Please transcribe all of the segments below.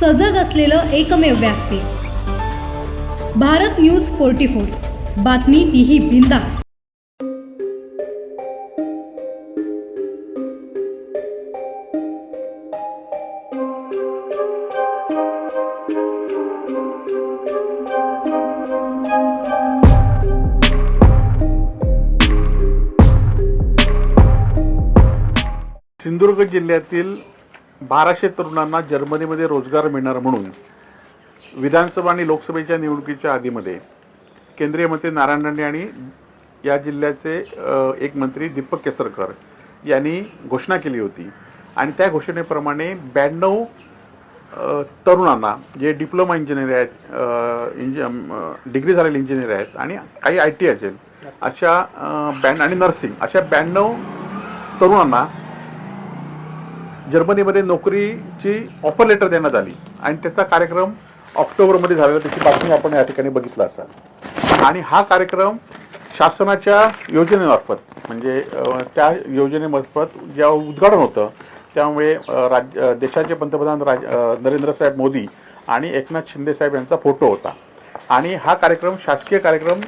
सजग असलेलं एकमेव व्यासपीठ भारत न्यूज फोर्टी फोर. बातमी तीही बिंदास. सिंधुदुर्ग जिल्ह्यातील बाराशे तरुणांना जर्मनीमध्ये रोजगार मिळणार म्हणून विधानसभा आणि लोकसभेच्या निवडणुकीच्या आधीमध्ये केंद्रीय मंत्री नारायण राणे आणि या जिल्ह्याचे एक मंत्री दीपक केसरकर यांनी घोषणा केली होती. आणि त्या घोषणेप्रमाणे ब्याण्णव तरुणांना जे डिप्लोमा इंजिनियर आहेत इंजि डिग्री झालेले इंजिनियर आहेत आणि काही आय टी असेल अशा ब्याण्णव आणि नर्सिंग अशा ब्याण्णव तरुणांना जर्मनीमध्ये नोकरीची ऑफर लेटर देण्यात आली. आणि त्याचा कार्यक्रम ऑक्टोबरमध्ये झालेला. त्याची बातमी आपण या ठिकाणी बघितला असाल. आणि हा कार्यक्रम शासनाच्या योजनेमार्फत म्हणजे त्या योजनेमार्फत ज्या उद्घाटन होतं त्यामुळे राज्य देशाचे पंतप्रधान राज नरेंद्रसाहेब नरेंद्र साहेब मोदी आणि एकनाथ शिंदेसाहेब यांचा फोटो होता. आणि हा कार्यक्रम शासकीय कार्यक्रम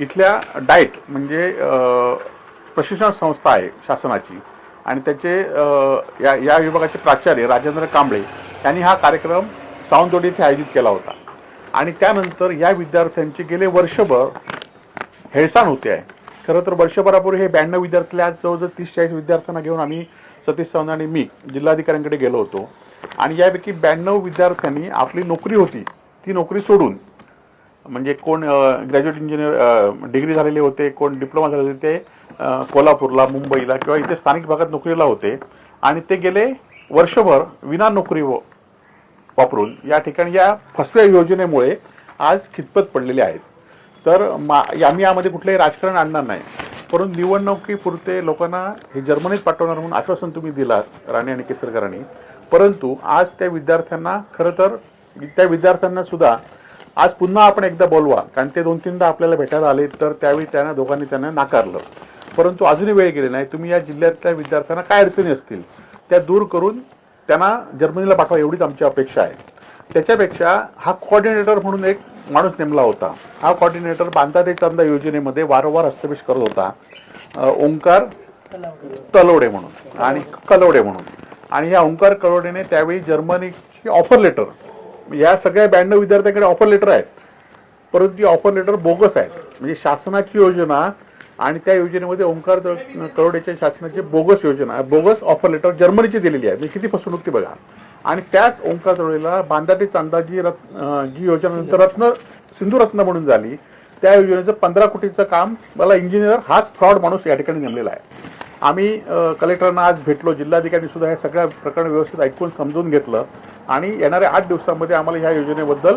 इथल्या डाएट म्हणजे प्रशिक्षण संस्था आहे शासनाची आणि त्याचे या या विभागाचे प्राचार्य राजेंद्र कांबळे यांनी हा कार्यक्रम सावंतवाडी येथे आयोजित केला होता. आणि त्यानंतर या विद्यार्थ्यांची गेले वर्षभर हेळसाण होते आहे. खरं तर वर्षभरापूर्वी हे ब्याण्णव विद्यार्थी आज जवळजवळ तीस चाळीस विद्यार्थ्यांना घेऊन आम्ही सतीश सावंत आणि मी जिल्हाधिकाऱ्यांकडे गेलो होतो. आणि यापैकी ब्याण्णव विद्यार्थ्यांनी आपली नोकरी होती ती नोकरी सोडून म्हणजे कोण ग्रॅज्युएट इंजिनियर डिग्री झालेले होते कोण डिप्लोमा झालेले होते ते कोल्हापूरला मुंबईला किंवा इथे स्थानिक भागात नोकरीला होते आणि ते गेले वर्षभर विना नोकरी वापरून. या ठिकाणी या फसव्या योजनेमुळे आज खितपत पडलेले आहेत. तर मा आम्ही यामध्ये कुठलंही राजकारण आणणार नाही. परंतु निवडणुकीपुरते लोकांना हे जर्मनीत पाठवणार म्हणून आश्वासन तुम्ही दिलात राणे आणि केसरकरांनी. परंतु आज त्या विद्यार्थ्यांना खरं तर त्या विद्यार्थ्यांना सुद्धा आज पुन्हा आपण एकदा बोलवा कारण ते दोन तीनदा आपल्याला भेटायला आले तर त्यावेळी त्यांना दोघांनी त्यांना नाकारलं. परंतु अजूनही वेळ गेले नाही. तुम्ही या जिल्ह्यातल्या विद्यार्थ्यांना काय अडचणी असतील त्या दूर करून त्यांना जर्मनीला पाठवा एवढीच आमची अपेक्षा आहे. त्याच्यापेक्षा हा कोऑर्डिनेटर म्हणून एक माणूस नेमला होता. हा कोऑर्डिनेटर बांधा ते चंदा योजनेमध्ये वारंवार हस्तक्षेप करत होता. ओंकार तलवडे म्हणून आणि कलवडे म्हणून. आणि या ओंकार कलवडेने त्यावेळी जर्मनीची ऑफर लेटर या सगळ्या ब्याण्णव विद्यार्थ्यांकडे ऑफर लेटर आहेत. परंतु ती ऑफर लेटर बोगस आहेत. म्हणजे शासनाची योजना आणि त्या योजनेमध्ये ओंकार करोडेच्या शासनाची बोगस योजना बोगस ऑफर लेटर जर्मनीची दिलेली आहे. मी किती फसवणूक ती बघा. आणि त्याच ओंकार करोडेला बांधाटे चांदा जी रत्न जी योजना नंतर रत्न सिंधुरत्न म्हणून झाली. त्या योजनेचं पंधरा कोटीचं काम मला इंजिनियर हाच फ्रॉड माणूस या ठिकाणी नेमलेला आहे. आम्ही कलेक्टरांना आज भेटलो जिल्हाधिकारी सुद्धा हे सगळ्या प्रकरण व्यवस्थित ऐकून समजून घेतलं. आणि येणाऱ्या आठ दिवसामध्ये आम्हाला ह्या योजनेबद्दल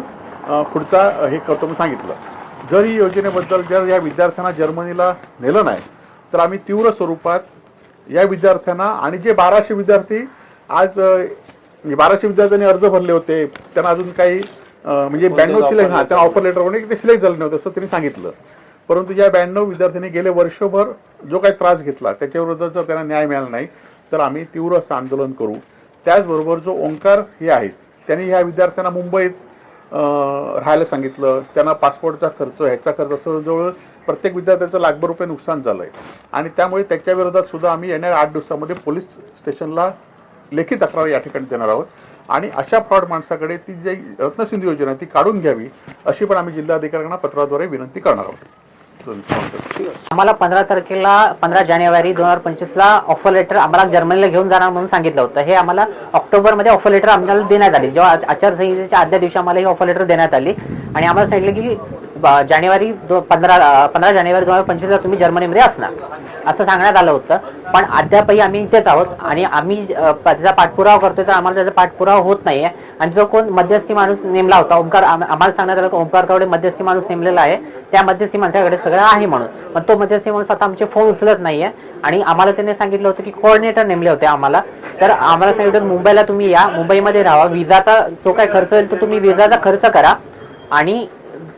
पुढचा हे करतो म्हणून सांगितलं. जर ही योजनेबद्दल जर या विद्यार्थ्यांना जर्मनीला नेलं नाही तर आम्ही तीव्र स्वरूपात या विद्यार्थ्यांना आणि जे बाराशे विद्यार्थी आज बाराशे विद्यार्थ्यांनी अर्ज भरले होते त्यांना अजून काही म्हणजे ब्याण्णव सिलेक्ट हा त्यांना ऑफर लेटर होणे ते सिलेक्ट झाले नव्हते असं त्यांनी सांगितलं. परंतु या ब्याण्णव विद्यार्थ्यांनी गेले वर्षभर जो काही त्रास घेतला त्याच्याविरुद्ध जर त्यांना न्याय मिळाला नाही तर आम्ही तीव्र असं आंदोलन करू. त्याचबरोबर जो ओंकार हे आहेत त्यांनी ह्या विद्यार्थ्यांना मुंबईत राहायला सांगितलं. त्यांना पासपोर्टचा खर्च ह्याचा खर्च असं जवळ प्रत्येक विद्यार्थ्याचं लाखभर रुपये नुकसान झालंय. आणि त्यामुळे त्याच्या विरोधात सुद्धा आम्ही येणाऱ्या आठ दिवसामध्ये पोलीस स्टेशनला लेखी तक्रार या ठिकाणी देणार आहोत. आणि अशा फ्रॉड माणसाकडे ती जी रत्नसिंधू योजना आहे ती काढून घ्यावी अशी पण आम्ही जिल्हाधिकाऱ्यांना पत्राद्वारे विनंती करणार आहोत. आम्हाला पंधरा तारखेला पंधरा जानेवारी दोन हजार पंचवीस ला ऑफर लेटर आम्हाला जर्मनीला घेऊन जाणार म्हणून सांगितलं होतं. हे आम्हाला ऑक्टोबरमध्ये ऑफर लेटर आम्हाला देण्यात आली. जेव्हा आचारसंहितेच्या आदल्या दिवशी आम्हाला ही ऑफर लेटर देण्यात आली. आणि आम्हाला सांगितलं की जानेवारी दो- पंधरा पंधरा जानेवारी दोन हजार पंचवीसला तुम्ही जर्मनीमध्ये असणार. असं सांगण्यात आलं होतं. पण अद्यापही आम्ही इथेच आहोत आणि आम्ही त्याचा पाठपुरावा करतोय तर आम्हाला त्याचा पाठपुरावा होत नाहीये. आणि जो कोण मध्यस्थी माणूस नेमला होता ओंकार आम्हाला सांगण्यात आलं की ओंकार कावडे मध्यस्थी माणूस नेमलेला आहे. त्या मध्यस्थी माणसाकडे सगळं आहे म्हणून. पण तो मध्यस्थी माणूस आता आमचे फोन उचलत नाहीये. आणि आम्हाला त्यांनी सांगितलं होतं की कोऑर्डिनेटर नेमले होते आम्हाला. तर आम्हाला सांगितलं मुंबईला तुम्ही या. मुंबईमध्ये राहा. विजाचा जो काय खर्च होईल तो तुम्ही विजाचा खर्च करा. आणि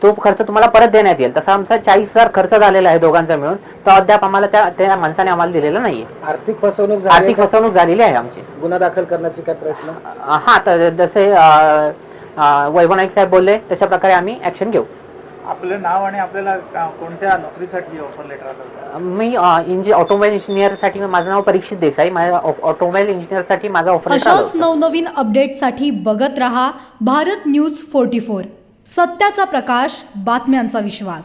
तो खर्च तुम्हाला परत देण्यात येईल. तसा आमचा चाळीस हजार खर्च झालेला आहे दोघांचा मिळून. तो अद्याप आम्हाला त्या त्या माणसाने आम्हाला दिलेला नाहीये. आर्थिक फसवणूक झाली आर्थिक फसवणूक झालेली आहे आमची. गुन्हा दाखल करण्याचे काय प्रयत्न? अ, हा तर जसे अ, अं, वैभव नाईक साहेब बोलले तशा प्रकारे आम्ही ऍक्शन घेऊ. आपलं नाव आणि आपल्याला का- कोणत्या नोकरीसाठी ऑफर लेटर आलं होतं? मी इंजि ऑटोमोबाईल इंजिनियरसाठी माझं नाव परीक्षित देसाई. माझ्या ऑटोमोबाईल इंजिनियरसाठी माझा ऑफर अशाच. नवनवीन अपडेटसाठी बघत रहा भारत न्यूज फोर्टी फोर सत्याचा प्रकाश बातम्यांचा विश्वास.